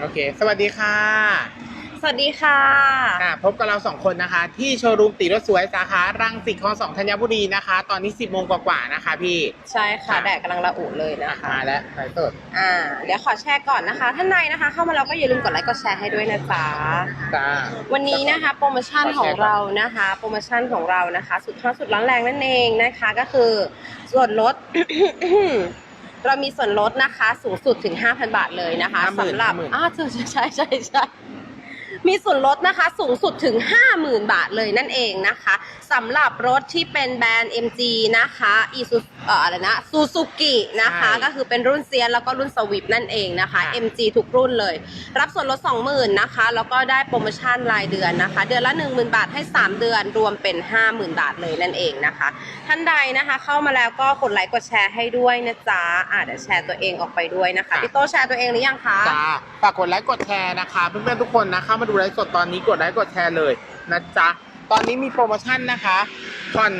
โอเค สวัสดีค่ะ สวัสดีค่ะอะ พบกับเราสองคนนะคะ ที่โชว์รูมตีรถสวยสาขารังสิตคลองสองธัญบุรีนะคะ ตอนนี้ 10โมงกว่าๆนะคะพี่ ใช่ค่ะค่ะแดดกำลังระอุเลยอะนะคะมาแล้วไลฟ์สดอ่า เดี๋ยวขอแชร์ก่อนนะคะ ท่านในนะคะ เข้ามาแล้วก็อย่าลืมกดไลค์กดแชร์ให้ด้วยนะจ๊ะจ้าวันนี้นะคะ โปรโมชั่นของเรานะคะ โปรโมชั่นของเรานะคะ สุดท้อสุดร้อนแรงนั่นเองนะคะ ก็คือส่วนลด เรามีส่วนลดนะคะสูงสุดถึง 5,000 บาทเลยนะคะ50,000สำหรับ50,000อ่าใช่ใช่ใช่ใช่ มีส่วนลดนะคะสูงสุดถึง 50,000 บาทเลยนั่นเองนะคะสำหรับรถที่เป็นแบรนด์ MG นะคะอีซูเอ่ออะไรนะซูซูกินะคะใช่ก็คือเป็นรุ่นเซียนแล้วก็รุ่นสวิฟนั่นเองนะคะค่ะ MG ทุกรุ่นเลย รับส่วนลด 20,000นะคะแล้วก็ได้โปรโมชั่นรายเดือนนะคะ เดือนละ 10,000 บาทให้ 3 เดือนรวมเป็น 50,000 บาทเลยนั่นเองนะคะ ท่านใดนะคะเข้ามาแล้วก็กดไลค์กดแชร์ให้ด้วยนะจ๊ะอ่าเดี๋ยวแชร์ตัวเองออกไปด้วยนะคะค่ะพี่โตแชร์ตัวเองหรือยังคะจ้าฝากกดไลค์กดแชร์นะคะเพื่อนๆทุกคนนะเข้ามาดูไลฟ์สดตอนนี้กดไลค์กดแชร์เลยนะจ๊ะ ตอนนี้มีโปรโมชั่นนะคะผ่อน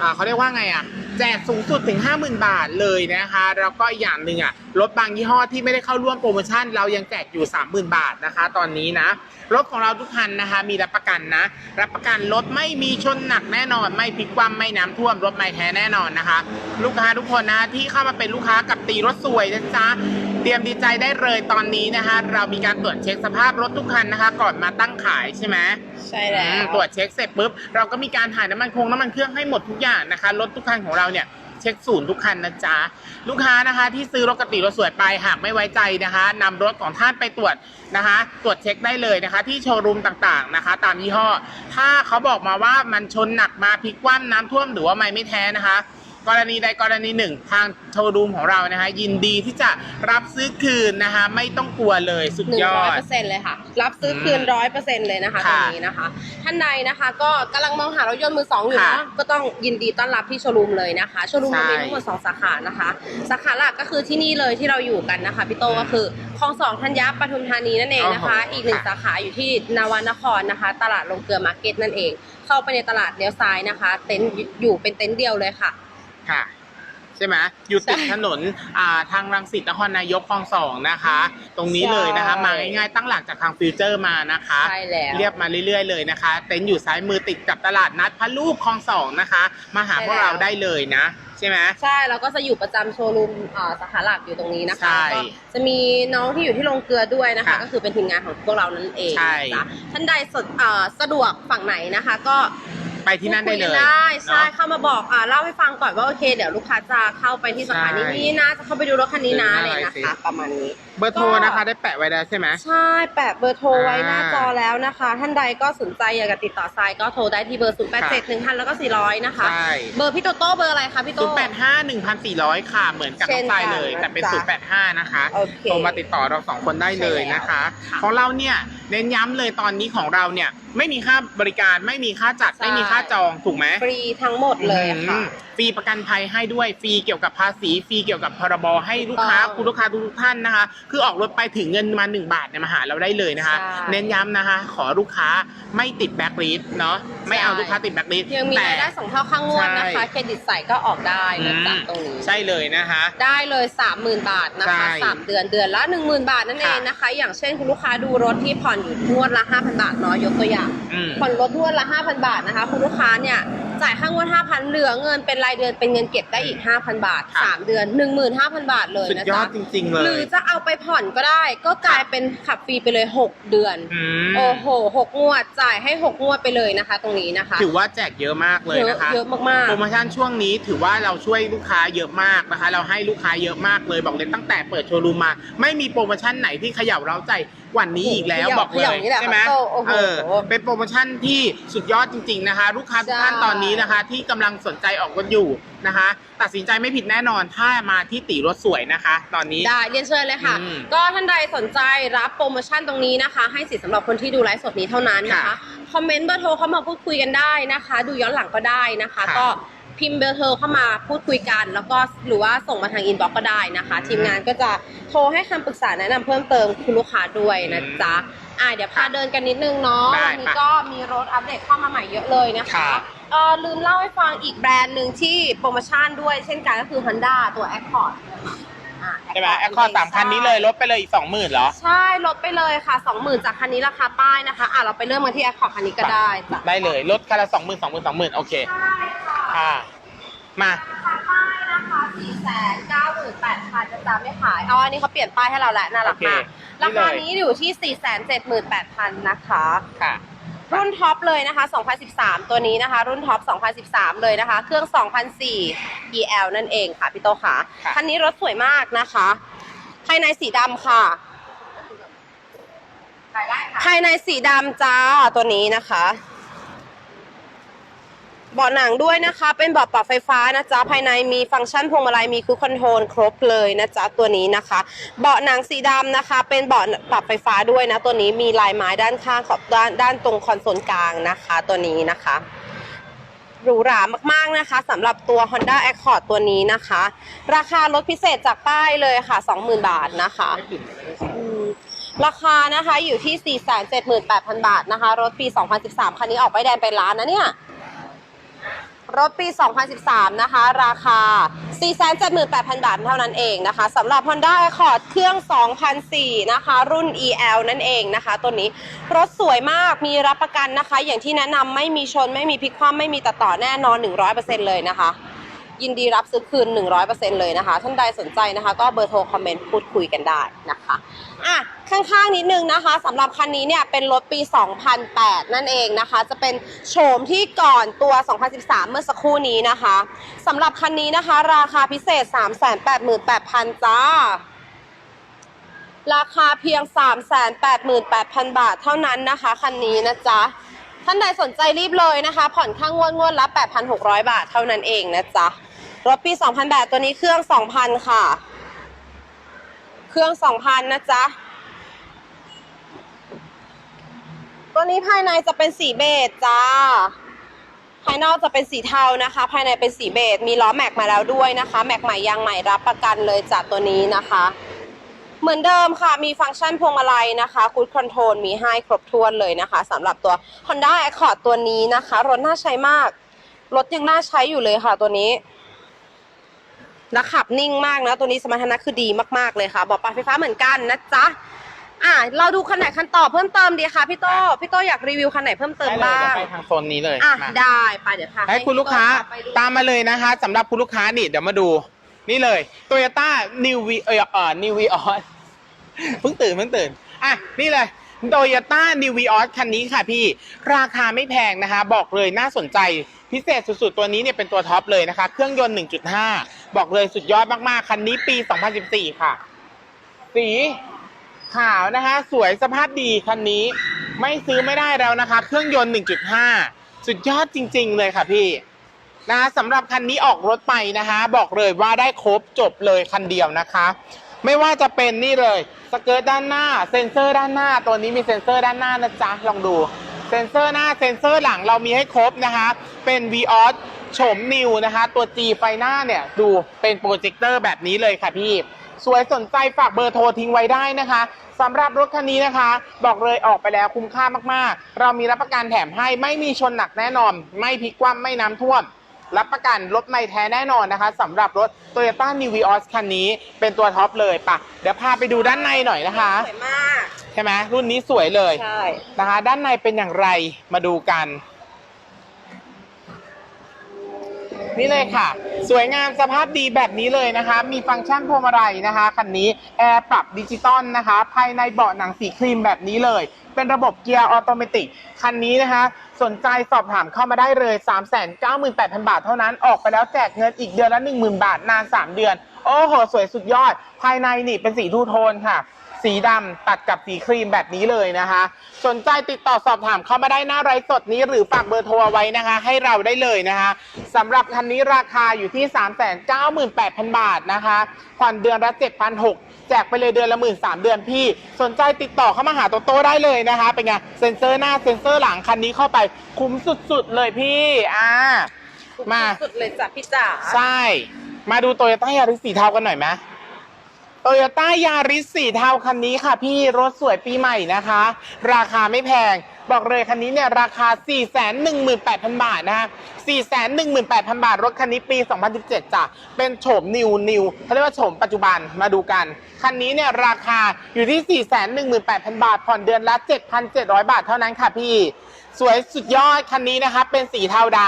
อ่าเขาเรียกว่าไงอะ แจกสูงสุดถึง 50,000 บาทเลยนะคะแล้วก็อีกอย่างหนึ่งอะรถบางยี่ห้อที่ไม่ได้เข้าร่วมโปรโมชั่น เรายังแจกอยู่ 30,000 บาทนะคะ ตอนนี้นะรถของเราทุกคันนะคะ มีรับประกันนะ รับประกันรถไม่มีชนหนักแน่นอน ไม่พลิกคว่ำไม่น้ำท่วมรถไม่แท้แน่นอนนะคะ ลูกค้าทุกคนนะที่เข้ามาเป็นลูกค้ากับตีรถสวยนะจ๊ะเตรียมดีใจได้เลยตอนนี้นะคะเรามีการตรวจเช็คสภาพรถทุกคันนะคะ ก่อนมาตั้งขายใช่ไหมใช่แล้อืมวตรวจเช็คเสร็จปุ๊บเราก็มีการถ่ายน้ำมันคงน้ำมันเครื่องให้หมดทุกอย่างนะคะรถทุกคันของเราเนี่ยเช็คศูนย์ทุกคันนะจ๊ะลูกค้านะคะที่ซื้อรถกติรถสวยไปหากไม่ไว้ใจนะคะ นำรถของท่านไปตรวจนะคะ ตรวจเช็คได้เลยนะคะ ที่โชว์รูมต่างๆนะคะ ตามยี่ห้อ ถ้าเขาบอกมาว่ามันชนหนักมาพลิกคว่ำน้ำท่วมหรือว่าไม่ไม่แท้นะคะ กรณีใดกรณีหนึ่ง ทางโชว์รูมของเรานะคะ ยินดีที่จะรับซื้อคืนนะคะ ไม่ต้องกลัวเลยสุดหนึ่งยอร้อยด เปอร์เซ็นต์เลยค่ะ รับซื้อคืนร้อยเปอร์เซ็นต์เลยนะคะตรค่ะงนี้นะคะ ท่านใดนะคะก็กำลังมองหารถยนต์มือสองอยู่ค่ะเนาะก็ต้องยินดีต้อนรับที่โชว์รูมเลยนะคะโชว์รูมใช่เรามีทั้งหมดสองสาขานะคะ สาขาหลักก็คือที่นี่เลยที่เราอยู่กันนะคะพี่โตก็คือคลองสองธัญญาปทุมธานีนั่นเองนะคะ โอ้โหอีกหนึ่งค่ะ สาขาอยู่ที่นวนครนะคะ ตลาดลงเกลือมาร์เก็ตนั่นเอง เข้าไปในตลาดเลี้ยวซ้ายนะคะ เต็นท์อยู่เป็นเต็นท์เดียวเลยค่ะ ค่ะ ใช่ไหมอยู่ติดใช่ถนนอ่าทางรังสิตนครนายกคลองสองนะคะ ตรงนี้เลยนะคะ ใช่ มาง่ายๆตั้งหลักจากทางฟิวเจอร์มานะคะ ใช่แล้ว เรียบมาเรื่อยๆเลยนะคะ เต็นท์อยู่ซ้ายมือติดกับตลาดนัดพระลูกคลองสองนะคะ มาหาใช่พวกเราแล้วได้เลยนะ ใช่ไหม ใช่แล้วก็จะอยู่ประจำโชว์รูมอ่าสาขาหลักอยู่ตรงนี้นะคะใช่แล้วก็จะมีน้องที่อยู่ที่โรงเกลือด้วยนะคะ ค่ะก็คือเป็นทีมงานของพวกเรานั่นเองใช่จ้ะท่านใดสดอ่าสะดวกฝั่งไหนนะคะ ก็ ไปที่นั่นได้เลยพูคุกัได้ใช่เนาะ เข้ามาบอกอ่าเล่าให้ฟังก่อนว่าโอเค เดี๋ยวลูกค้าจะเข้าไปที่สถานีใช่นี้นะจะเข้าไปดูรถคันนี้นะเดินหเลน้ายนะคะไปสิประมาณนี้ เบอร์โทรนะคะ ได้แปะไว้แล้วใช่ไหม ใช่ แปะเบอร์โทรไว้อ่าหน้าจอแล้วนะคะ ท่านใดก็สนใจอยากจะติดต่อทรายก็โทรได้ที่เบอร์0 8 7 1 0 0แล้วก็400 นะคะ ใช่ เบอร์พี่โตโต้เบอร์อะไรคะพี่โต ศูนย์แปดห้าหนึ่งพันสี่ร้อยค่ะ เหมือนกับเช่น้อนงทรายเลยกันแต่เป็นนะจ๊ะศูนย์แปดห้านะคะโอเคโทรมาติดต่อเราสองคนได้เลยนะคะ ใช่แล้วค่ะของเราเนี่ยเน้นย้ำเลยตอนนี้ของเราเนี่ยไม่มีค่าบริการไม่มีค่าจัดใช่ ไม่มีค่าจองถูกไหม ฟรีทั้งหมดเลยค่ะอืมฟรีประกันภัยให้ด้วย ฟรีเกี่ยวกับภาษี ฟรีเกี่ยวกับพรบให้ลูกค้าถูกต้อง คุณลูกค้าทุกท่านนะคะคือออกรถไปถึงเงินมา 1 บาทเนี่ยมาหาเราได้เลยนะคะ ใช่เน้นย้ำนะคะ ขอลูกค้าไม่ติดแบ็คลิสเนาะไม่เอาใช่ ลูกค้าติดแบ็คลิส ยังมีแต่รายได้สองเท่าข้างงวดนะคะใช่เครดิตใส่ก็ออกได้อืนะมจ๊ะตรงนี้ ใช่เลยนะคะ ได้เลย 30,000 บาทนะใช่คะ3เดือนเดือนละ 10,000 บาทนั่นเองนะคะ อย่างเช่นคุณลูกค้าดูรถที่ผ่อนอยู่งวดละ 5,000 บาทเนาะยกตัวอย่าง อืม ผ่อนรถงวดละ 5,000 บาทนะคะ คุณลูกค้าเนี่ย จ่ายค่างวด5,000เหลือเงินเป็นรายเดือนเป็นเงินเก็บได้อีก5,000บาทค่ะ3เดือน15,000บาทเลยสุดนะยอจ๊ะดจริง ๆ เลหรืย อจะเอาไปผ่อนก็ได้ ก็กลายเป็นขับฟรีไปเลย6เดือน อืม โอ้โหหกงวดจ่ายให้6งวดไปเลยนะคะ ตรงนี้นะคะ ถือว่าแจกเยอะมากเลยเยอะนะคะ เยอะมากโปรโมชั่นช่วงนี้ถือว่าเราช่วยลูกค้าเยอะมากนะคะ เราให้ลูกค้าเยอะมากเลยบอกเลยตั้งแต่เปิดโชว์รูมมา ไม่มีโปรโมชั่นไหนที่เขย่าเราใจกว่านี้อีกแล้วเขย่าบอกเลเขย่ายอย่างนี้แหละใช่ไหมครับโอ้โหเออเป็นโปรโมชั่นที่สุดยอดจริง ๆนะคะ ลูกค้าทุกท่านใช่ตอนนี้นะคะ ที่กำลังสนใจออกรถอยู่นะคะ ตัดสินใจไม่ผิดแน่นอนถ้ามาที่ตีรถสวยนะคะ ตอนนี้ได้เรียนเชิญเลยค่ะอืมก็ท่านใดสนใจรับโปรโมชั่นตรงนี้นะคะ ให้สิทธิ์สำหรับคนที่ดูไลฟ์สดนี้เท่านั้นนะคะค่ะคอมเมนต์เบอร์โทรเข้ามาพูดคุยกันได้นะคะ ดูย้อนหลังก็ได้นะคะค่ะก็ พิมพ์เบอร์โทรเข้ามาพูดคุยกัน แล้วก็หรือว่าส่งมาทางอินบ็อกก็ได้นะคะ ทีมงานก็จะโทรให้คำปรึกษาแนะนำเพิ่มเติมคุณลูกค้าด้วยนะจ๊ะอ่าเดี๋ยวพาเดินกันนิดนึงเนาะได้วันนี้ค่ะก็มีรถอัปเดตเข้ามาใหม่เยอะเลยนะคะค่ะเออลืมเล่าให้ฟังอีกแบรนด์หนึ่งที่โปรโมชั่นด้วยเช่นกันก็คือ Honda ตัว Accord อ่าช่ไหมแอคคอร์สามคันนี้เลยลดไปเลยอีกสองหมื่นเหรอ ใช่ลดไปเลยค่ะสองหมื่นจากคันนี้ราคาป้ายนะคะ อะเราไปเริ่มกันที่แอคคอร์คันนี้ก็ได้จ้ะ ได้เลยลดคันละสองหมื่นสองหมื่นสองหมื่นโอเค ใช่ ค่ะค่ะมาราคาป้ายนะคะสี่แสนเก้าหมื่นแปดพันจะจำไม่ขายเอาอันนี้เขาเปลี่ยนป้ายให้เราแล้วน่ารักมากโอเคราคานี่เลยนี้อยู่ที่สี่แสนเจ็ดหมื่นแปดพันนะคะ ค่ะ รุ่นท็อปเลยนะคะ 2013 ตัวนี้นะคะ รุ่นท็อป 2013 เลยนะคะ เครื่อง 2004 EL นั่นเองค่ะพี่โตค่ะค่ะ คันนี้รถสวยมากนะคะ ภายในสีดำค่ะภายในสีดำจ้าตัวนี้นะคะ เบาะหนังด้วยนะคะ เป็นเบาะปรับไฟฟ้านะจ๊ะ ภายในมีฟังก์ชันพวงมาลัยมีครูคอนโทรลครบเลยนะจ๊ะ ตัวนี้นะคะ เบาะหนังสีดำนะคะ เป็นเบาะปรับไฟฟ้าด้วยนะ ตัวนี้มีลายไม้ด้านข้างขอบด้านด้านตรงคอนโซลกลางนะคะ ตัวนี้นะคะหรูหรามากๆนะคะสำหรับตัว Honda Accord ตัวนี้นะคะ ราคาลดพิเศษจากป้ายเลยค่ะ 20,000 บาทนะคะราคานะคะอยู่ที่ 478,000 บาทนะคะ รถปี 2013 คันนี้ออกไปแดงไปล้านนะเนี่ย รถปี 2013 นะคะ ราคา 478,000 บาทเท่านั้นเองนะคะสำหรับ Honda Accord เครื่อง 2004 นะคะ รุ่น EL นั่นเองนะคะ ตัวนี้รถสวยมากมีรับประกันนะคะ อย่างที่แนะนำไม่มีชนไม่มีพลิกคว่ำไม่มีตัดต่อแน่นอน 100%เลยนะคะ ยินดีรับซื้อคืน 100%เลยนะคะ ท่านใดสนใจนะคะ ก็เบอร์โทรคอมเมนต์พูดคุยกันได้นะคะอะข้างๆนิดนึงนะคะสำหรับคันนี้เนี่ยเป็นรถปี 2008 นั่นเองนะคะ จะเป็นโฉมที่ก่อนตัว 2013 เมื่อสักครู่นี้นะคะสำหรับคันนี้นะคะ ราคาพิเศษ 388,000 จ้า ราคาเพียง 388,000 บาทเท่านั้นนะคะ คันนี้นะจ๊ะ ท่านใดสนใจรีบเลยนะคะ ผ่อนค่างวดงวดละ8,600 บาทเท่านั้นเองนะจ๊ะ รถปี 2008 ตัวนี้เครื่อง 2,000 ค่ะ เครื่อง 2,000 นะจ๊ะ ตัวนี้ภายในจะเป็นสีเบจจ้า ภายนอกจะเป็นสีเทานะคะ ภายในเป็นสีเบจมีล้อแม็กมาแล้วด้วยนะคะ แม็กใหม่ยางใหม่รับประกันเลยจากตัวนี้นะคะ เหมือนเดิมค่ะ มีฟังก์ชันพวงมาลัยนะคะคูดคอนโทรลมีให้ครบถ้วนเลยนะคะสำหรับตัว Honda Accord ตัวนี้นะคะ รถน่าใช้มาก รถยังน่าใช้อยู่เลยค่ะตัวนี้และขับนิ่งมากนะ ตัวนี้สมรรถนะคือดีมากๆเลยค่ะ บอกปลั๊กไฟฟ้าเหมือนกันนะจ๊ะอะเราดูคันไหนคันต่อเพิ่มเติมดีคะพี่โต้พี่โต้อยากรีวิวคันไหนเพิ่มเติมได้เลยบ้าเดี๋ยงวไปทางโซนนี้เลยอะมาได้ไปเดี๋ยวค่ะให้คุณลูกค้าพี่โต้พไปดูตามมาเลยนะคะสำหรับคุณลูกค้านี่เดี๋ยวมาดู นี่เลย Toyota New V เออเออ New Vios เพิ่งตื่นเพิ่งตื่น อะ นี่เลย Toyota New Vios คันนี้ค่ะพี่ ราคาไม่แพงนะคะ บอกเลยน่าสนใจพิเศษสุดๆ ตัวนี้เนี่ยเป็นตัวท็อปเลยนะคะ เครื่องยนต์ 1.5 บอกเลยสุดยอดมากๆ คันนี้ปี 2014 ค่ะ สีขาวนะคะ สวยสภาพดีคันนี้ ไม่ซื้อไม่ได้แล้วนะคะ เครื่องยนต์ 1.5 สุดยอดจริง ๆ เลยค่ะพี่ นะสำหรับคันนี้ออกรถไปนะคะ บอกเลยว่าได้ครบจบเลยคันเดียวนะคะ ไม่ว่าจะเป็นนี่เลยสเกิร์ตด้านหน้า เซ็นเซอร์ด้านหน้า ตัวนี้มีเซ็นเซอร์ด้านหน้านะจ๊ะลองดูเซ็นเซอร์หน้าเซ็นเซอร์หลังเรามีให้ครบนะคะ เป็น v ีออสโฉมนิวนะคะ ตัว G ไฟหน้าเนี่ย ดูเป็นโปรเจคเตอร์แบบนี้เลยค่ะพี่ สวยสนใจฝากเบอร์โทรทิ้งไว้ได้นะคะสำหรับรถคันนี้นะคะ บอกเลยออกไปแล้วคุ้มค่ามากๆ เรามีรับประกันแถมให้ไม่มีชนหนักแน่นอน ไม่พลิกคว่ำไม่น้ำท่วม รับประกันรถไม่แท้แน่นอนนะคะสำหรับรถ Toyota New Vios คันนี้เป็นตัวท็อปเลยปะเดี๋ยวพาไปดูด้านในหน่อยนะคะ สวยมาก ใช่ไหมรุ่นนี้สวยเลยใช่ นะคะ ด้านในเป็นอย่างไรมาดูกัน นี่เลยค่ะ สวยงามสภาพดีแบบนี้เลยนะคะ มีฟังก์ชันพวงมาลัยนะคะคันนี้แอร์ปรับดิจิตอลนะคะ ภายในเบาะหนังสีครีมแบบนี้เลย เป็นระบบเกียร์ออโตเมติกคันนี้นะคะ สนใจสอบถามเข้ามาได้เลย 398,000 บาทเท่านั้น ออกไปแล้วแจกเงินอีกเดือนละ 10,000 บาท นาน 3 เดือน โอ้โห สวยสุดยอด ภายในนี่เป็นสีทูโทนค่ะ สีดำตัดกับสีครีมแบบนี้เลยนะคะ สนใจติดต่อสอบถามเข้ามาได้หน้าไลฟ์สดนี้หรือฝากเบอร์โทรไว้นะคะ ให้เราได้เลยนะคะสำหรับคันนี้ราคาอยู่ที่ 398,000 บาทนะคะผ่อนเดือนละ7,600 แจกไปเลยเดือนละหมื่นสามเดือนพี่ สนใจติดต่อเข้ามาหาโตโต้ได้เลยนะคะ เป็นไง เซ็นเซอร์หน้าเซ็นเซอร์หลังคันนี้เข้าไปคุ้มสุดๆเลยพี่ อ่า มา สุดเลยจ้ะพี่จ๋าใช่ มาดูโตโยต้ายาริสสีเทากันหน่อยไหมโตโยต้ายาริสสีเทาคันนี้ค่ะ พี่รถสวยปีใหม่นะคะ ราคาไม่แพง บอกเลยคันนี้เนี่ยราคา 418,000 บาทนะฮะ 418,000 บาท รถคันนี้ปี 2017จ้ะ เป็นโฉมนิวนิวเขาเรียกว่าโฉมปัจจุบันมาดูกัน คันนี้เนี่ยราคาอยู่ที่ 418,000 บาท ผ่อนเดือนละ 7,700 บาทเท่านั้นค่ะพี่ สวยสุดยอดคันนี้นะคะเป็นสีเทาด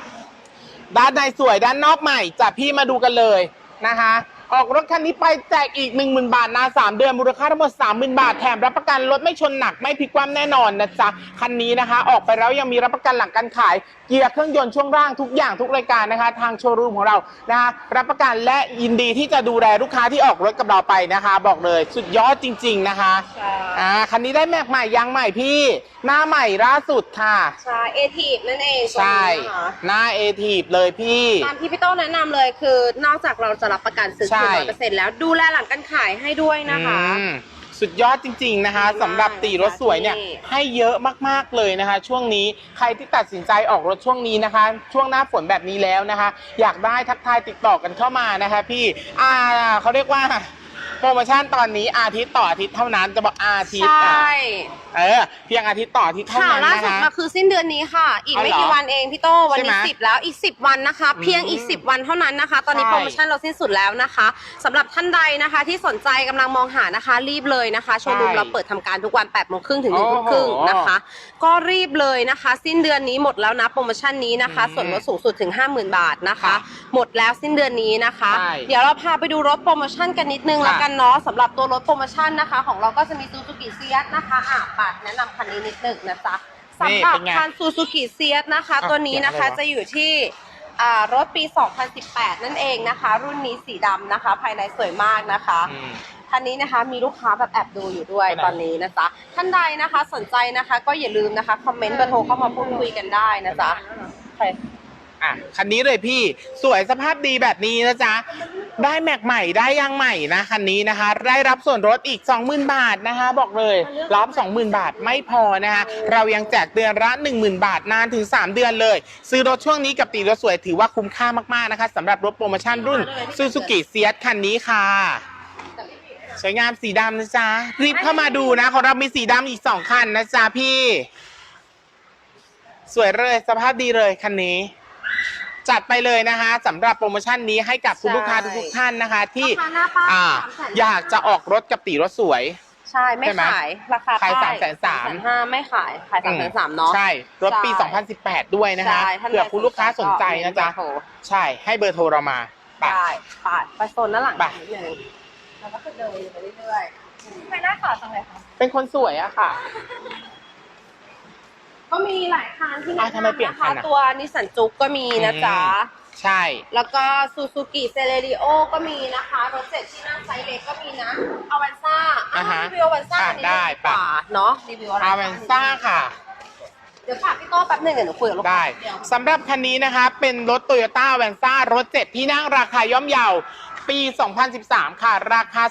ำด้านในสวยด้านนอกใหม่จ้ะพี่มาดูกันเลยนะคะ ออกรถคันนี้ไปแจกอีก 10,000 บาทนาน3เดือนมูลค่าทั้งหมด 30,000 บาทแถมรับประกันรถไม่ชนหนักไม่พลิกคว่ำแน่นอนนะจ๊ะ คันนี้นะคะ ออกไปแล้วยังมีรับประกันหลังการขาย เกียร์เครื่องยนต์ช่วงล่างทุกอย่างทุกรายการนะคะ ทางโชว์รูมของเรานะคะรับประกันและยินดีที่จะดูแลลูกค้าที่ออกรถกับเราไปนะคะ บอกเลยสุดยอดจริง ๆนะคะใช่อ่าคันนี้ได้แม็กใหม่ยางใหม่พี่ หน้าใหม่ล่าสุดค่ะ ใช่เอทีฟนั่นเองใช่ตัวนี้นะคะหน้าเอทีฟเลยพี่ตามที่พี่โต้แนะนำเลยคือนอกจากเราจะรับประกันซื้อใช่คืนร้อยเปอร์เซ็นต์แล้วดูแลหลังการขายให้ด้วยนะคะ อืมสุดยอดจริง ๆนะคะดีมากสำหรับตีรถสวยเนี่ยที่ ให้เยอะมากๆเลยนะคะ ช่วงนี้ใครที่ตัดสินใจออกรถช่วงนี้นะคะ ช่วงหน้าฝนแบบนี้แล้วนะคะ อยากได้ทักทายติดต่อกันเข้ามานะคะพี่อ่าเขาเรียกว่าโปรโมชั่นตอนนี้อาทิตย์ต่ออาทิตย์เท่านั้นจะบอกอาทิตใชย์อะ่เออเพียงอาทิตย์ต่ออาทิตย์เท่าข่าวนั้นล่านะสุดคะ มาคือสิ้นเดือนนี้ค่ะ อีกไม่อ๋อเหรอกี่วันเองพี่โต้วันนี้ใช่ไหมสิบแล้วอีกสิบวันนะคะ เพียงอีกอืมสิบวันเท่านั้นนะคะ ตอนนี้ใช่ โปรโมชั่นเราสิ้นสุดแล้วนะคะสำหรับท่านใดนะคะ ที่สนใจกำลังมองหานะคะ รีบเลยนะคะโชว์รูมใช่เราเปิดทำการทุกวัน8ปดโมงครึ่งถึงหนึ่งโอ้ทุ่มโหครึ่งนะคะ ก็รีบเลยนะคะ สิ้นเดือนนี้หมดแล้วนะโปรโมชั่นนี้นะคะ อืมส่วนลดสูงสุดถึง 50,000 บาทนะคะค่ะหมดแล้วสิ้นเดือนนี้นะคะ ใช่เดี๋ยวเราพาไปดูรถโปรโมชั่นกันนิดนึงค่ะ แล้วกันเนาะสำหรับตัวรถโปรโมชั่นนะคะ ของเราก็จะมีซูซูกิเซียสนะคะอะปาดแนะนำคันนี้นิดนึงนะจ๊ะสำหรับเป็นไงคันซูซูกิเซียสนะคะอะตัวนี้นะคะเขียนอะไรวะจะอยู่ที่อ่ารถปี 2018 นั่นเองนะคะ รุ่นนี้สีดำนะคะ ภายในสวยมากนะคะอืมคันนี้นะคะมีลูกค้าแบบแอบดูอยู่ด้วยไปไหนตอนนี้นะจ๊ะท่านใดนะคะสนใจนะคะ ก็อย่าลืมนะคะคอมเมนต์เบอร์โทรเข้ามาพูดคุยกันได้นะจ๊ะใคร อะคันนี้เลยพี่สวยสภาพดีแบบนี้นะจ๊ะได้แม็กใหม่ได้ยางใหม่นะคันนี้นะคะ ได้รับส่วนลดอีก 20,000 บาทนะคะ บอกเลยรับ 20,000 บาทไม่พอนะคะเรายังแจกเดือนละ10,000 บาทนานถึง 3 เดือนเลย ซื้อรถช่วงนี้กับตีรถสวยถือว่าคุ้มค่ามากๆนะคะสำหรับรถโปรโมชั่นรุ่นซูซูกิเซียสคันนี้ค่ะสวยงามสีดำนะจ๊ะรีบเข้ามาดูนะของเรามีสีดำอีก2คันนะจ๊ะพี่ สวยเลยสภาพดีเลยคันนี้ จัดไปเลยนะคะสำหรับโปรโมชั่นนี้ให้กับคุณใช่ลูกค้าทุกๆท่านนะคะ ที่ราคาหน้าป้ายอ่า300,000อยากจะออกรถกับตีรถสวย ใช่ไม่ใช่ไหมขายราคาขายป้300,000 ห้าไม่ขายขายสามแสนสามเนาะ ใช่ รถปี ใช่ 2018 ด้วยนะคะใช่ท่านใดเผื่อคุณลูกค้าสนใจนะจ๊ะ ก็มีเบอร์โทรใช่ให้เบอร์โทรเรามาไป ได้ไปไปโซนด้านหลังไป นิดนึงแล้วก็จะเดินไปเรื่อยๆไปหน้าขาวจังเลยค่ะเป็นคนสวยอะค่ะ ก็มีหลายคันที่อะแนะทำไมนำเปลี่ยนนะคัคะนอะ ตัวนิสสันจุกก็มีนะจ๊ะ ใช่ แล้วก็ซูซูกิเซเลริโอก็มีนะคะ รถเจ็ดที่นั่งไซส์เล็กก็มีนะอเวนซ่าอ่าฮะรีวิวอเวนซ่าอะอันนี้ได้กว่าเนาะรีวิวอาเวนซ่าค่ะ เดี๋ยวฝากพี่โต้แป๊บหนึงเดี๋ยวหนูคุยกับลูกค้าได้เดี๋ยว สำหรับคันนี้นะคะ เป็นรถ Toyota a v a n z a รถ 7 ที่นั่งราคาย่อมเยา ปี 2013 ค่ะ ราคา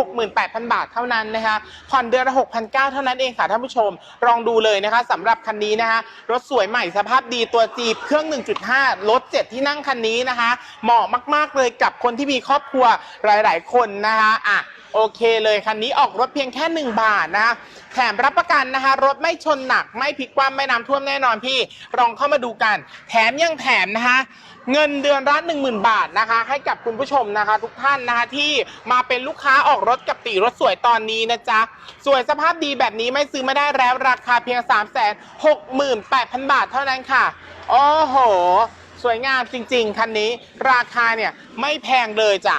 368,000 บาทเท่านั้นนะคะผ่อนเดือนละ6,900 เท่านั้นเองค่ะท่านผู้ชมลองดูเลยนะคะสำหรับคันนี้นะคะรถสวยใหม่สภาพดีตัวจีบเครื่อง 1.5 รถ 7 ที่นั่งคันนี้นะคะ เหมาะมาก ๆ เลยกับคนที่มีครอบครัวหลาย ๆ คนนะคะอะ โอเคเลยคันนี้ออกรถเพียงแค่ 1 บาทนะคะแถมรับประกันนะคะรถไม่ชนหนักไม่พลิกคว่ำไม่น้ำท่วมแน่นอนพี่ลองเข้ามาดูกัน แถมยังแถมนะคะเงินเดือนละ10,000 บาทนะคะ ให้กับคุณผู้ชมนะคะ ทุกท่านนะคะที่มาเป็นลูกค้าออกรถกับตีรถสวยตอนนี้นะจ๊ะสวยสภาพดีแบบนี้ไม่ซื้อไม่ได้แล้วราคาเพียง 368,000 บาทเท่านั้นค่ะโอ้โห สวยงามจริง ๆ คันนี้ ราคาเนี่ยไม่แพงเลยจ้ะ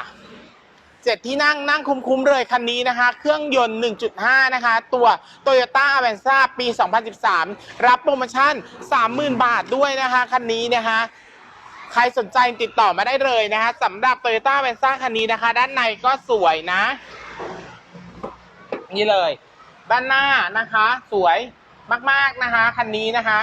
เจ็ดที่นั่งนั่งคุ้มๆเลยคันนี้นะคะ เครื่องยนต์ 1.5 นะคะ ตัว Toyota a v a n z a ปี 2013 รับโปรโมชั่น 30,000 บาทด้วยนะคะ คันนี้นะคะใครสนใจติดต่อมาได้เลยนะคะสำหรับ Toyota a v a n z a คันนี้นะคะ ด้านในก็สวยนะ นี่เลย ด้านหน้านะคะ สวยมากๆนะคะ คันนี้นะคะ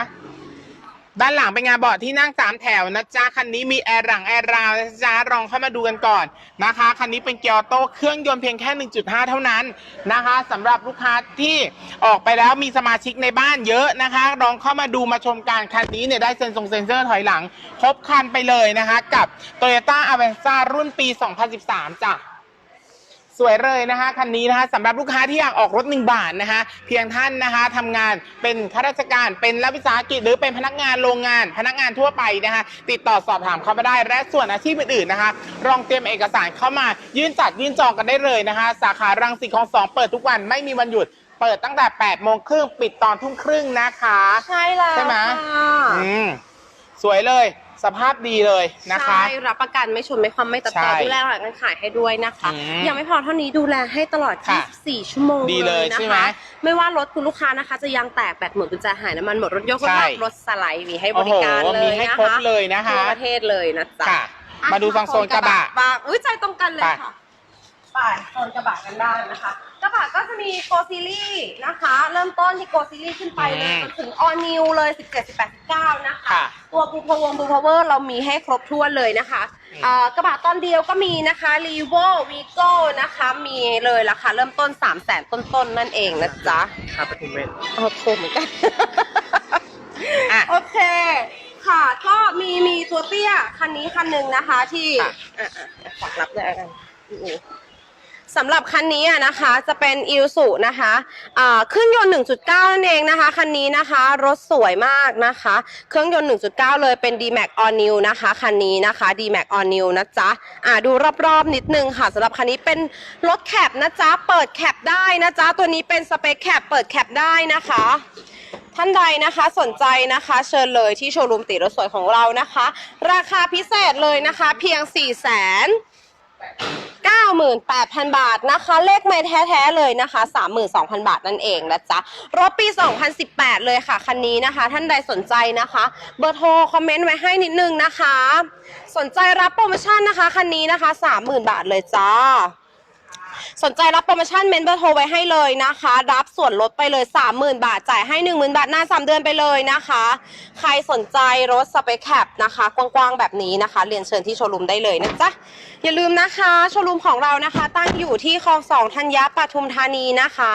ด้านหลังเป็นงานเบาะที่นั่งสามแถวนะจ๊ะคันนี้มีแอร์หลังแอร์ราวนะจ๊ะลองเข้ามาดูกันก่อนนะคะคันนี้เป็นเกียร์โต้เครื่องยนต์เพียงแค่ 1.5 เท่านั้นนะคะสำหรับลูกค้าที่ออกไปแล้วมีสมาชิกในบ้านเยอะนะคะลองเข้ามาดูมาชมการคันนี้เนี่ยได้เซ็นทรงเซ็นเซอร์ถอยหลังครบคันไปเลยนะคะกับ Toyota a v a n z a รุ่นปี 2013จ้ะ สวยเลยนะคะคันนี้นะคะสำหรับลูกค้าที่อยากออกรถ 1 บาทนะคะเพียงท่านนะคะทำงานเป็นข้าราชการเป็นรัฐวิสาหกิจหรือเป็นพนักงานโรงงาน พนักงานทั่วไปนะคะติดต่อสอบถามเข้ามาได้ และส่วนอาชีพอื่นๆนะคะลองเตรียมเอกสารเข้ามายื่นจัดยื่นจองกันได้เลยนะคะ สาขารังสิตคลองสองเปิดทุกวันไม่มีวันหยุดเปิดตั้งแต่8โมงครึ่งปิดตอนทุ่มครึ่งนะคะ ใช่แล้วใช่ไหมค่ะ อืมสวยเลย สภาพดีเลยนะคะ ใช่รับประกันไม่ชนไม่ความไม่ตัดใช่ต่อดูแลหลังการขายให้ด้วยนะคะ อืมยังไม่พอเท่านี้ดูแลให้ตลอด ค่ะ24 ชั่วโมงดีเลยนะใช่ไหมคะ ไม่ว่ารถคุณลูกค้านะคะจะยางแตกแบตหมดกุญแจหายน้ำมันหมดรถยกรถใช่ลากรถสไลด์มีให้บโอ้โหริการเลมียให้นะครบคะเลยนะคะทั่วประเทศเลยนะจ๊ะค่ะ อะมาดูฟังโซนกระบะ บ้างอุ้ยใจตรงกันเลยไปค่ะ ไปโซนกระบะกันได้นะคะ กระบะก็จะมีโกซีรีส์นะคะ เริ่มต้นที่โกซีรีส์ขึ้นไปเลยจนถึงออนิวเลย 17 18 19 นะคะ ค่ะตัวบูพวงบูพาวเวอร์เรามีให้ครบถ้วนเลยนะคะอืมเอ่อกระบะตอนเดียวก็มีนะคะรีโววีโก้นะคะ มีเลยราคาเริ่มต้น 3 0 0แสนต้นๆ นั่นเองนะจ๊ะครับปทุมเวชโอ้โหเหมือนกัน อะโอเค ค่ะ ก็มีมีตัวเตี้ย คันนี้คันหนึ่งนะคะที่ ค่ะ อะอะอะฝากรับด้วยกันนี่ สำหรับคันนี้อะนะคะจะเป็นอิลสุนะคะอ่าเครื่องยนต์ 1.9 นั่นเองนะคะ คันนี้นะคะรถสวยมากนะคะ เครื่องยนต์ 1.9 เลยเป็น D-Max All New นะคะ คันนี้นะคะ D-Max All New นะจ๊ะอ่าดูรอบๆนิดนึงค่ะสำหรับคันนี้เป็นรถแคปนะจ๊ะเปิดแคปได้นะจ๊ะตัวนี้เป็นสเปคแคปเปิดแคปได้นะคะท่านใดนะคะสนใจนะคะเชิญเลยที่โชว์รูมติรถสวยของเรานะคะ ราคาพิเศษเลยนะคะเพียง 4 0 0 0 0 98,000 บาทนะคะ เลขไม่แท้ๆเลยนะคะ 32,000 บาทนั่นเองนะจ๊ะ รถปี 2018 เลยค่ะ คันนี้นะคะ ท่านใดสนใจนะคะ เบอร์โทรคอมเมนต์ไว้ให้นิดนึงนะคะ สนใจรับโปรโมชั่นนะคะ คันนี้นะคะ 30,000 บาทเลยจ้า สนใจรับโปรโมชั่นเมนเบอร์โทรไว้ให้เลยนะคะ รับส่วนลดไปเลย 30,000 บาท จ่ายให้ 10,000 บาทหน้า 3 เดือนไปเลยนะคะ ใครสนใจรถสเปคแคปนะคะ กว้างๆแบบนี้นะคะ เรียนเชิญที่โชว์รูมได้เลยนะจ๊ะ อย่าลืมนะคะ โชว์รูมของเรานะคะ ตั้งอยู่ที่คลองสองธัญญาปทุมธานีนะคะ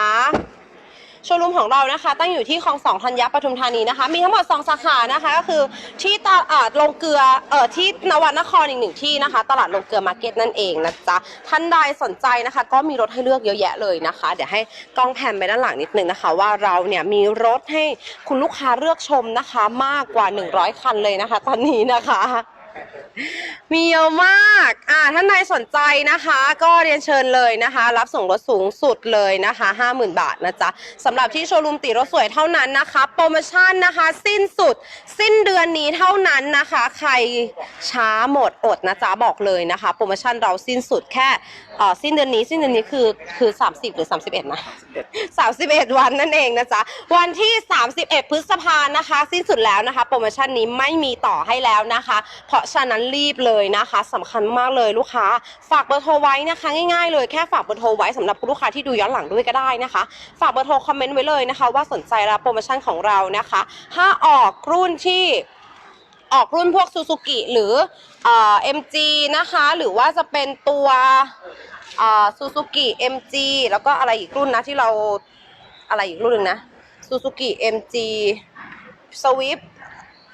โชว์รูมของเรานะคะ ตั้งอยู่ที่คลองสองธัญญาปทุมธานีนะคะ มีทั้งหมด 2 สาขานะคะ ก็คือที่ตลาดลงเกลือเอ่อที่นวนครอีกหนึ่งที่นะคะ ตลาดลงเกลือมาร์เก็ตนั่นเองนะจ๊ะท่านใดสนใจนะคะ ก็มีรถให้เลือกเยอะแยะเลยนะคะ เดี๋ยวให้กล้องแผ่นไปด้านหลังนิดนึงนะคะ ว่าเราเนี่ยมีรถให้คุณลูกค้าเลือกชมนะคะ มากกว่า 100 คันเลยนะคะ ตอนนี้นะคะ มีเยอะมาก อ่าท่านใดสนใจนะคะ ก็เรียนเชิญเลยนะคะ รับส่งรถสูงสุดเลยนะคะ 50,000 บาทนะจ๊ะสำหรับที่โชว์รูมติรถสวยเท่านั้นนะคะ โปรโมชั่นนะคะ สิ้นสุด สิ้นเดือนนี้เท่านั้นนะคะ ใครช้าหมดอดนะจ๊ะบอกเลยนะคะ โปรโมชั่นเราสิ้นสุดแค่เอ่อสิ้นเดือนนี้สิ้นเดือนนี้คือคือ 30 หรือ 31 นะ 31 วันนั่นเองนะจ๊ะวันที่ 31 พฤษภานะคะ สิ้นสุดแล้วนะคะ โปรโมชั่นนี้ไม่มีต่อให้แล้วนะคะเพราะฉะนั้นรีบเลยนะคะสำคัญมากเลยลูกค้า ฝากเบอร์โทรไว้นะคะง่ายๆเลยแค่ฝากเบอร์โทรไว้สำหรับคุณลูกค้าที่ดูย้อนหลังด้วยก็ได้นะคะ ฝากเบอร์โทรคอมเมนต์ไว้เลยนะคะ ว่าสนใจรับโปรโมชั่นของเรานะคะถ้าออกรุ่นที่ออกรุ่นพวกซูซูกิหรือเอ่อ MG นะคะ หรือว่าจะเป็นตัวซูซูกิ MG แล้วก็อะไรอีกรุ่นนะที่เราอะไรอีกรุ่นหนึ่งนะซูซูกิ MG Swift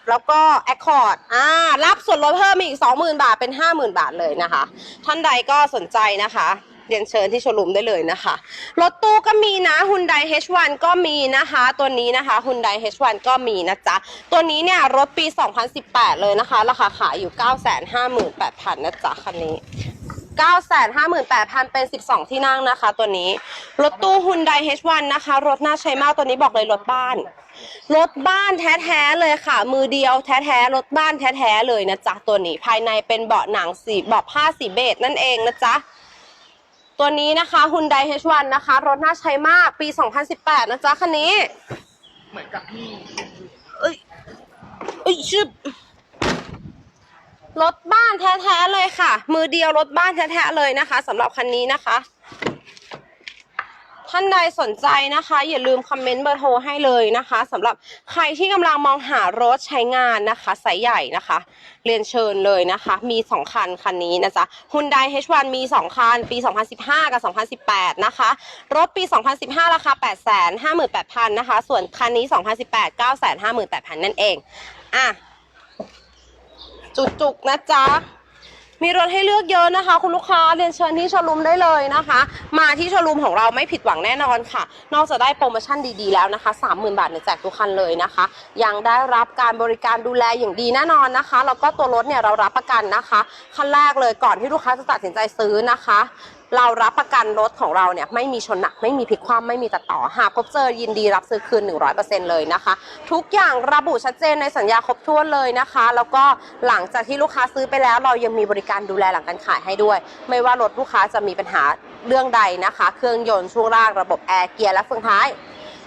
แล้วก็ Accord อ่ารับส่วนลดเพิ่มอีก 20,000 บาทเป็น 50,000 บาทเลยนะคะ ท่านใดก็สนใจนะคะเรียนเชิญที่โชว์รูมได้เลยนะคะ รถตู้ก็มีนะ Hyundai H1 ก็มีนะคะ ตัวนี้นะคะ Hyundai H1 ก็มีนะจ๊ะ ตัวนี้เนี่ยรถปี 2018 เลยนะคะ ราคาขายอยู่ 958,000 นะจ๊ะ คันนี้ 958,000 เป็น 12 ที่นั่งนะคะ ตัวนี้ รถตู้ Hyundai H1 นะคะ รถน่าใช้มากตัวนี้บอกเลยรถบ้าน รถบ้านแท้ๆเลยค่ะ มือเดียวแท้ๆรถบ้านแท้ๆเลยนะจ๊ะตัวนี้ภายในเป็นเบาะหนังสีเบาะผ้าสีเบจนั่นเองนะจ๊ะตัวนี้นะคะ Hyundai H1 นะคะ รถน่าใช้มากปี 2018 นะจ๊ะคันนี้ เหมือนกับพี่เอ้ยเอ้ยชึบรถบ้านแท้ๆเลยค่ะ มือเดียวรถบ้านแท้ๆเลยนะคะสำหรับคันนี้นะคะ ท่านใดสนใจนะคะ อย่าลืมคอมเมนต์เบอร์โทรให้เลยนะคะสำหรับใครที่กำลังมองหารถใช้งานนะคะไซส์ใหญ่นะคะ เรียนเชิญเลยนะคะ มี 2 คันคันนี้นะจ๊ะ Hyundai H1 มี 2 คัน ปี 2015 กับ 2018 นะคะ รถปี 2015 ราคา 858,000นะคะ ส่วนคันนี้ 2018 958,000 นั่นเอง อะ จุกๆนะจ๊ะ มีรถให้เลือกเยอะนะคะ คุณลูกค้าเรียนเชิญที่ชลุมได้เลยนะคะ มาที่ชลุมของเราไม่ผิดหวังแน่นอนค่ะ นอกจากได้โปรโมชั่นดีๆแล้วนะคะ 30,000 บาทเนี่ยแจกทุกคันเลยนะคะ ยังได้รับการบริการดูแลอย่างดีแน่นอนนะคะแล้วก็ตัวรถเนี่ยเรารับประกันนะคะขั้นแรกเลยก่อนที่ลูกค้าจะตัดสินใจซื้อนะคะเรารับประกันรถของเราเนี่ยไม่มีชนหนักไม่มีพลิกคว่ำไม่มีตัดต่อหากพบเจอยินดีรับซื้อคืน 100%เลยนะคะ ทุกอย่างระบุชัดเจนในสัญญาครบถ้วนเลยนะคะ แล้วก็หลังจากที่ลูกค้าซื้อไปแล้วเรายังมีบริการดูแลหลังการขายให้ด้วย ไม่ว่ารถลูกค้าจะมีปัญหาเรื่องใดนะคะ เครื่องยนต์ช่วงล่างระบบแอร์เกียร์และเฟืองท้าย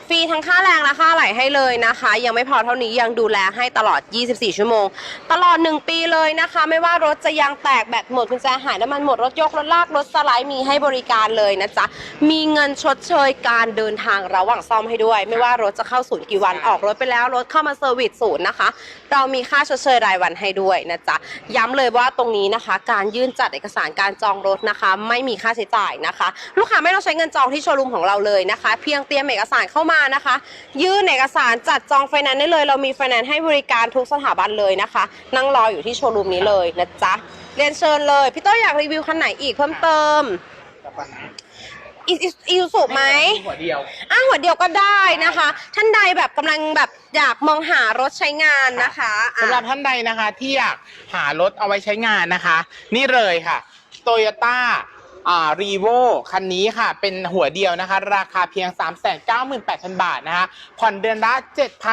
ฟรีทั้งค่าแรงและค่าไหลให้เลยนะคะ ยังไม่พอเท่านี้ยังดูแลให้ตลอด 24 ชั่วโมง ตลอด 1 ปีเลยนะคะ ไม่ว่ารถจะยางแตกแบตหมดกุญแจหายน้ำมันหมดรถยกรถลากรถสไลด์มีให้บริการเลยนะจ๊ะมีเงินชดเชยการเดินทางระหว่างซ่อมให้ด้วย ไม่ว่ารถจะเข้าศูนย์กี่วันออกรถไปแล้วรถเข้ามาเซอร์วิสศูนย์นะคะ เรามีค่าชดเชยรายวันให้ด้วยนะจ๊ะย้ำเลยว่าตรงนี้นะคะ การยื่นจัดเอกสารการจองรถนะคะ ไม่มีค่าใช้จ่ายนะคะ ลูกค้าไม่ต้องใช้เงินจองที่โชว์รูมของเราเลยนะคะ เพียงเตรียมเอกสารเข้ามานะคะ ยื่นเอกสารจัดจองไฟแนนซ์ได้เลย เรามีไฟแนนซ์ให้บริการทุกสถาบันเลยนะคะ นั่งรออยู่ที่โชว์รูมนี้เลยนะจ๊ะเรียนเชิญเลยพี่โต้อยากรีวิวคันไหนอีกเพิ่มเติม กับปัญหาอีอีซูซูไหม หัวเดียว อ้าวหัวเดียวก็ได้นะคะ ท่านใดแบบกำลังแบบอยากมองหารถใช้งานนะคะอะ สำหรับท่านใดนะคะที่อยากหารถเอาไว้ใช้งานนะคะ นี่เลยค่ะ Toyota อ่า รีโวคันนี้ค่ะ เป็นหัวเดียวนะคะ ราคาเพียง 398,000 บาทนะคะ ผ่อนเดือนละ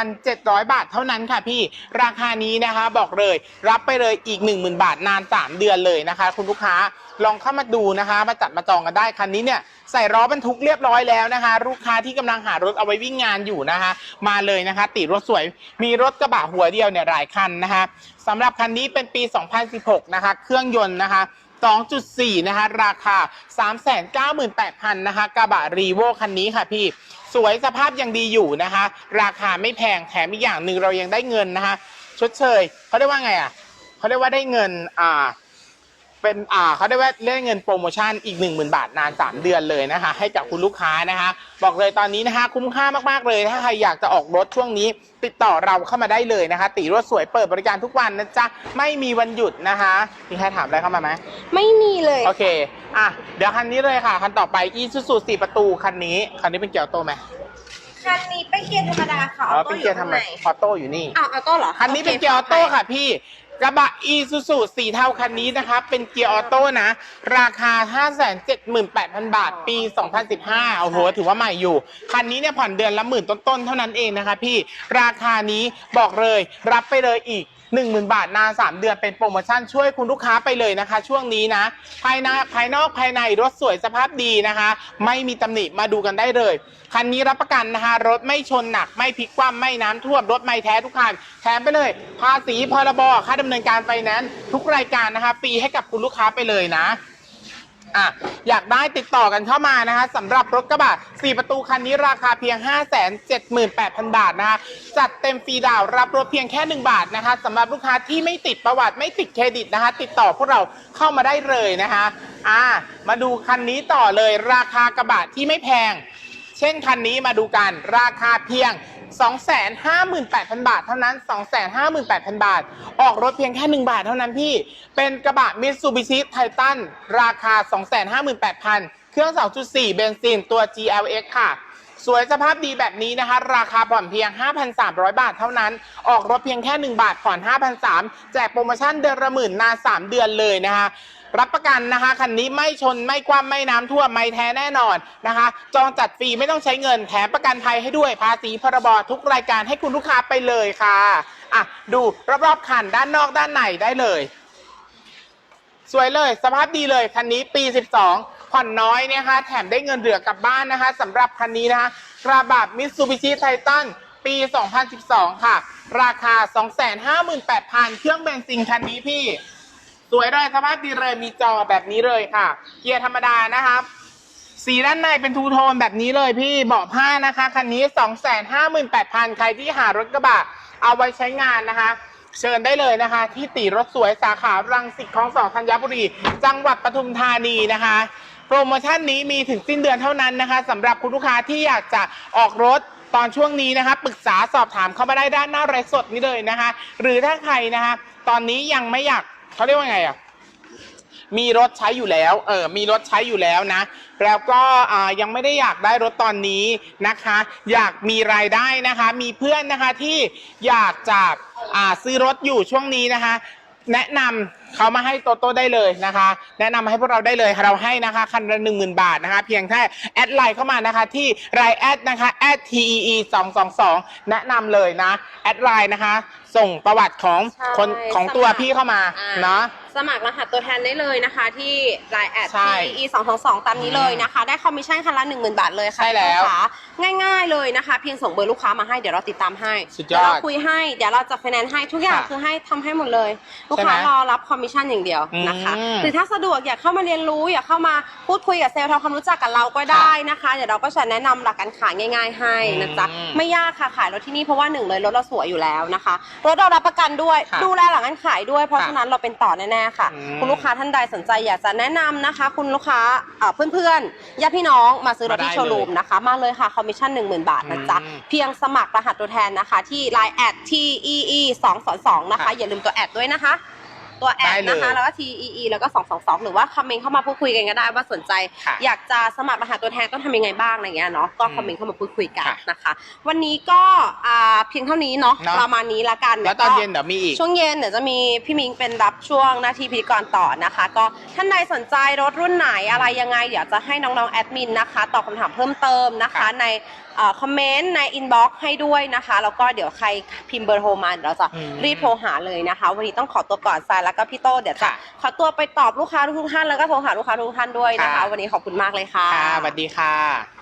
7,700 บาทเท่านั้นค่ะพี่ ราคานี้นะคะบอกเลย รับไปเลยอีก 10,000 บาทนาน 3 เดือนเลยนะคะ คุณลูกค้าลองเข้ามาดูนะคะ มาจัดมาจองกันได้คันนี้เนี่ยใส่ล้อบรรทุกเรียบร้อยแล้วนะคะ ลูกค้าที่กำลังหารถเอาไว้วิ่งงานอยู่นะคะ มาเลยนะคะ ติดรถสวยมีรถกระบะหัวเดียวเนี่ยหลายคันนะคะสำหรับคันนี้เป็นปี 2016 นะคะ เครื่องยนต์นะคะ 2.4 นะคะ ราคา 398,000 นะคะกระบะรีโวคันนี้ค่ะพี่ สวยสภาพยังดีอยู่นะคะ ราคาไม่แพงแถมอีกอย่างหนึ่งเรายังได้เงินนะคะชดเชยเขาเรียกว่าไงอะเขาเรียกว่าได้เงินอ่า เป็นอ่าเขาได้ว่าเล่นเงินโปรโมชั่นอีก 1 0,000 บาทนาน 3 เดือนเลยนะคะให้กับคุณลูกค้านะคะบอกเลยตอนนี้นะคะคุ้มค่ามากๆเลยถ้าใครอยากจะออกรถช่วงนี้ ติดต่อเราเข้ามาได้เลยนะคะ ตีรถสวยเปิดบริการทุกวันนะจ๊ะไม่มีวันหยุดนะคะมีใครถามอะไรเข้ามาไหมไม่มีเลยโอเคอะเดี๋ยวคันนี้เลยค่ะคันต่อไปอีซูซูสี่ประตูคันนี้คันนี้เป็นเกียร์ออโต้ไหมคันนี้เป็นเกียร์ธรรมดาค่ะอ๋อเป็นเกียร์ทำไมออโต้อยู่นี่อ้าวออโต้เหรอคันนี้เป็นเกียร์ออโต้ค่ะพี่ กระบะอีซูซูสีเทาคันนี้นะคะ เป็นเกียร์ออโต้นะ ราคา 578,000 บาท ปี 2015 โอ้โห ถือว่าใหม่อยู่ คันนี้เนี่ยผ่อนเดือนละหมื่นต้นๆ เท่านั้นเองนะคะพี่ ราคานี้บอกเลย รับไปเลยอีก 10,000 บาทนาน 3 เดือนเป็นโปรโมชั่นช่วยคุณลูกค้าไปเลยนะคะ ช่วงนี้นะ ภายในภายนอกภายในรถสวยสภาพดีนะคะ ไม่มีตำหนิมาดูกันได้เลย คันนี้รับประกันนะคะ รถไม่ชนหนักไม่พลิกคว่ำไม่น้ำท่วมรถไม่แท้ทุกคันแถมไปเลย ภาษีพรบค่าดำเนินการไฟแนนซ์ทุกรายการนะคะฟรีให้กับคุณลูกค้าไปเลยนะอะอยากได้ติดต่อกันเข้ามานะคะสำหรับรถกระบะ 4 ประตูคันนี้ราคาเพียง 578,000 บาทนะคะจัดเต็มฟรีดาวรับรถเพียงแค่ 1 บาทนะคะสำหรับลูกค้าที่ไม่ติดประวัติไม่ติดเครดิตนะคะติดต่อพวกเราเข้ามาได้เลยนะคะอ่ามาดูคันนี้ต่อเลยราคากระบะที่ไม่แพง เช่นคันนี้มาดูกันราคาเพียง 258,000 บาทเท่านั้น 258,000 บาท ออกรถเพียงแค่ 1 บาทเท่านั้นพี่ เป็นกระบะ Mitsubishi Titan ราคา 258,000 เครื่อง 2.4 เบนซินตัว GLX ค่ะสวยสภาพดีแบบนี้นะคะ ราคาผ่อนเพียง 5,300 บาทเท่านั้น ออกรถเพียงแค่ 1 บาทผ่อน 5,300 แจกโปรโมชั่นเดือนละหมื่นนาน 3 เดือนเลยนะคะ รับประกันนะคะคันนี้ไม่ชนไม่คว่ำไม่น้ำท่วมไม่แท้แน่นอนนะคะ จองจัดฟรีไม่ต้องใช้เงินแถมประกันภัยให้ด้วยภาษีพรบทุกรายการให้คุณลูกค้าไปเลยค่ะอะดูรอบๆคันด้านนอกด้านในได้เลย สวยเลย สภาพดีเลยคันนี้ปี 12ผ่อนน้อยนะคะ แถมได้เงินเหลือกลับบ้านนะคะสำหรับคันนี้นะคะกระบะมิตซูบิชิไททันปี 2012 ค่ะ ราคา 258,000 เครื่องเบนซินคันนี้พี่ สวยเลยสภาพดีเลยมีจอแบบนี้เลยค่ะ เกียร์ธรรมดานะครับ สีด้านในเป็นทูโทนแบบนี้เลยพี่เบาะผ้านะคะคันนี้ 258,000 ใครที่หารถกระบะเอาไว้ใช้งานนะคะ เชิญได้เลยนะคะ ที่ตีรถสวยสาขารังสิตคลองสองธัญบุรี จังหวัดปทุมธานีนะคะ โปรโมชั่นนี้มีถึงสิ้นเดือนเท่านั้นนะคะสำหรับคุณลูกค้าที่อยากจะออกรถตอนช่วงนี้นะคะปรึกษาสอบถามเข้ามาได้ด้านหน้าไรสดนี้เลยนะคะ หรือถ้าใครนะคะ ตอนนี้ยังไม่อยาก เขาเรียกว่าไงอะมีรถใช้อยู่แล้ว เออ มีรถใช้อยู่แล้วนะ แล้วก็อ่ายังไม่ได้อยากได้รถตอนนี้นะคะ อยากมีรายได้นะคะ มีเพื่อนนะคะที่อยากจะอ่าซื้อรถอยู่ช่วงนี้นะคะ แนะนำเขามาให้โตโต้ได้เลยนะคะ แนะนำมาให้พวกเราได้เลยเราให้นะคะคันละหนึ่งหมื่นบาทนะคะ เพียงแค่แอดไลน์เข้ามานะคะที่ไลน์แอดนะคะแอด TEE 2 2 2แนะนำเลยนะแอดไลน์นะคะ ส่งประวัติของใช่คนของตัวสมัครพี่เข้ามาอ่า เนาะ สมัครรหัสตัวแทนได้เลยนะคะ ที่ Line แอดใช่ TE 2 2 2ตามนี้เลยนะคะ ได้คอมมิชชั่นคันละ10,000 บาทเลยค่ะใช่แล้วลูกค้าง่าย ๆเลยนะคะ เพียงส่งเบอร์ลูกค้ามาให้เดี๋ยวเราติดตามให้สุดยอดเดี๋ยวเราคุยให้เดี๋ยวเราจะไฟแนนซ์ให้ทุกอย่างค่ะคือให้ทำให้หมดเลย ลูกใช่ไหมค้ารอรับคอมมิชชั่นอย่างเดียวนะคะอืมหรือถ้าสะดวกอยากเข้ามาเรียนรู้อยากเข้ามาพูดคุยกับเซลล์ทำความรู้จักกับเราก็ได้นะคะเดี๋ยวเราก็จะแนะนำหลักการขายง่าย ๆ ให้นะจ๊ะอืมไม่ยากค่ะขายรถที่นี่เพราะว่าหนึ่งเลยรถเราสวยอยู่แล้วนะคะรถเรารับประกันด้วยค่ะ ดูแลหลังการขายด้วยเพราะค่ะฉะนั้นเราเป็นต่อแน่ๆค่ะ อืมคุณลูกค้าท่านใดสนใจอยากจะแนะนำนะคะ คุณลูกค้าเอ่อเพื่อนๆญาติพี่น้องมาซื้อรถที่มาได้โชว์รูมนะคะ มาเลยค่ะคอมมิชชั่น10,000 บาทนะจ๊ะ อืมเพียงสมัครรหัสตัวแทนนะคะ ที่ Line แอด TEE 2 2 2นะคะ ค่ะ อย่าลืมตัวแอดด้วยนะคะ ตัวแอดได้เลยนะคะ แล้วก็ TEE แล้วก็ 222 หรือว่าคอมเมนต์เข้ามาพูดคุยกันก็ได้ว่าสนใจ ค่ะอยากจะสมัครรหัสตัวแทนต้องทำยังไงบ้างอะไรเงี้ยเนาะก็อืมคอมเมนต์เข้ามาพูดคุยกันค่ะนะคะ วันนี้ก็อ่าเพียงเท่านี้เนาะเนาะ ประมาณนี้ละกันแล้วตอนก็ เย็นเดี๋ยวมีอีก ช่วงเย็นเดี๋ยวจะมีพี่มิงเป็นรับช่วงหน้าที่พิธีกรต่อนะคะ ก็ท่านใดสนใจรถรุ่นไหนอะไรยังไงเดี๋ยวจะให้น้องๆแอดมินนะคะตอบคำถามเพิ่มเติมนะคะค่ะใน คอมเมนต์ในอินบ็อกซ์ให้ด้วยนะคะ แล้วก็เดี๋ยวใครพิมพ์เบอร์โทรมาเดี๋ยวเราจะอืมรีบโทรหาเลยนะคะ วันนี้ต้องขอตัวก่อนทรายแล้วก็พี่โตเดี๋ยวจะค่ะขอตัวไปตอบลูกค้าทุกท่านแล้วก็โทรหาลูกค้าทุกท่านด้วยนะคะค่ะวันนี้ขอบคุณมากเลยค่ะค่ะสวัสดีค่ะ